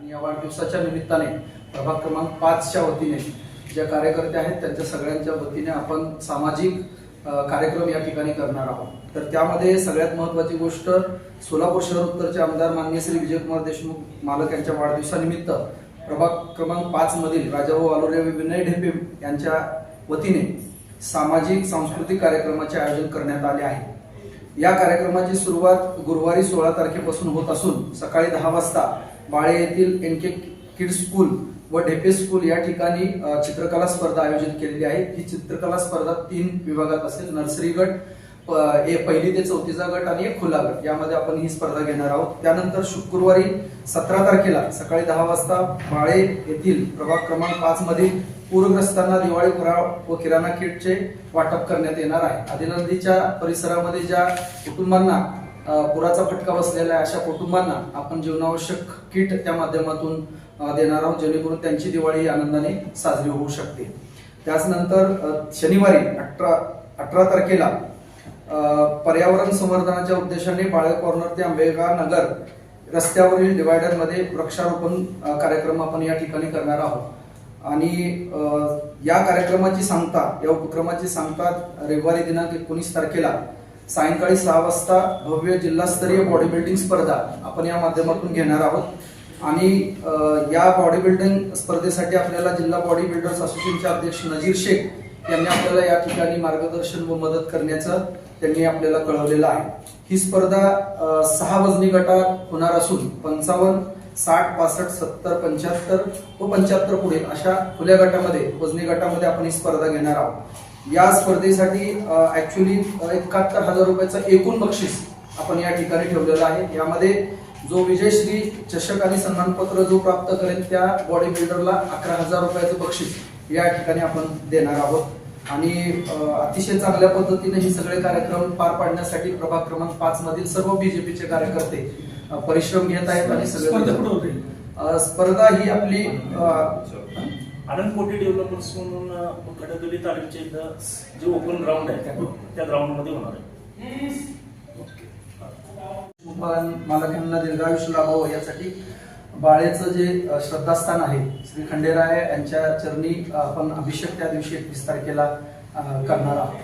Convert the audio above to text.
आणि या वाढदिवसाच्या निमित्ताने प्रभाग क्रमांक पाचच्या वतीने ज्या कार्यकर्ते आहेत त्यांच्या सगळ्यांच्या वतीने आपण सामाजिक कार्यक्रम या ठिकाणी करणार आहोत. तर त्यामध्ये सगळ्यात महत्वाची गोष्ट सोलापूर शहर उत्तरचे आमदार माननीय श्री विजयकुमार देशमुख मालक यांच्या वाढदिवसानिमित्त प्रभाग क्रमांक पाच मधील राजाभाऊ आलोरे विनय ढेपे यांच्या वतीने सामाजिक सांस्कृतिक कार्यक्रमाचे आयोजन करण्यात आले आहे. या कार्यक्रमाची सुरुवात गुरुवारी सोळा तारखेपासून होत असून सकाळी दहा वाजता बाळे येथील एन के किड स्कूल व ढेपे स्कूल या ठिकाणी चित्रकला स्पर्धा आयोजित केलेली आहे. ही चित्रकला स्पर्धा तीन विभागात असेल. नर्सरी गट प- पहिली ते चौथीचा गट आणि एक खुला गट. यामध्ये आपण ही स्पर्धा घेणार आहोत. त्यानंतर शुक्रवारी सतरा तारखेला सकाळी दहा वाजता बाळे येथील प्रभाग क्रमांक पाच मधील पूरग्रस्तांना दिवाळी फराळ व किराणा किटचे वाटप करण्यात येणार आहे. आदिनंदीच्या परिसरामध्ये ज्या कुटुंबांना पुराचा फटका बसलेला आहे अशा कुटुंबांना आपण जीवनावश्यक किट त्या माध्यमातून देणार आहोत जेणेकरून त्यांची दिवाळी आनंदाने साजरी होऊ शकते. त्याचनंतर शनिवारी अठरा अठरा तारखेला पर्यावरण संवर्धनाच्या उद्देशाने बाळे कॉर्नर ते आंबेगाव नगर रस्त्यावरील डिवायडरमध्ये वृक्षारोपण कार्यक्रम आपण या ठिकाणी करणार आहोत. आणि या कार्यक्रमाची सांगता या उपक्रमाची सांगता रविवारी दिनांक एकोणीस तारखेला सायंकाळी सहा वाजता भव्य जिल्हास्तरीय बॉडी बिल्डिंग स्पर्धा आपण या माध्यमातून घेणार आहोत. आणि या बॉडी बिल्डिंग स्पर्धेसाठी आपल्याला जिल्हा बॉडी बिल्डर्स असोसिएशनचे अध्यक्ष नजीर शेख यांनी आपल्याला या ठिकाणी मार्गदर्शन व मदत करण्याचं त्यांनी आपल्याला कळवलेलं आहे. ही स्पर्धा सहा वजनी गटात होणार असून पंचावन्न साठ पासष्ट सत्तर पंच्याहत्तर व पंच्याहत्तर पुढे अशा खुल्या गटामध्ये वजनी गटामध्ये आपण ही स्पर्धा घेणार आहोत. या स्पर्धेसाठी ऍक्च्युली एकाहत्तर हजार रुपयाचं एकूण बक्षीस आपण या ठिकाणी ठेवलेलं आहे. यामध्ये जो विजयश्री चषक आणि सन्मानपत्र जो प्राप्त करेल त्या बॉडी बिल्डरला अकरा हजार रुपयाचं बक्षीस या ठिकाणी आपण देणार आहोत. आणि अतिशय चांगल्या पद्धतीने हे सगळे कार्यक्रम पार पाडण्यासाठी प्रभाग क्रमांक पाच मधील सर्व बीजेपीचे कार्यकर्ते परिश्रम घेत आहेत आणि सगळे स्पर्धा ही आपली आनंद कोटी डेव्हलपर्स म्हणून अ, खडकली तालुक्याच्या इथं जे ओपन ग्राउंड आहे त्या- ग्राउंडमध्ये ग्राउंडमध्ये होणार आहे. मालकांना दीर्घायुष्य लाभावं यासाठी बाळेचं जे श्रद्धास्थान आहे श्री खंडेराय यांच्या चरणी आपण अभिषेक त्या दिवशी एकवीस तारखेला करणार आहोत.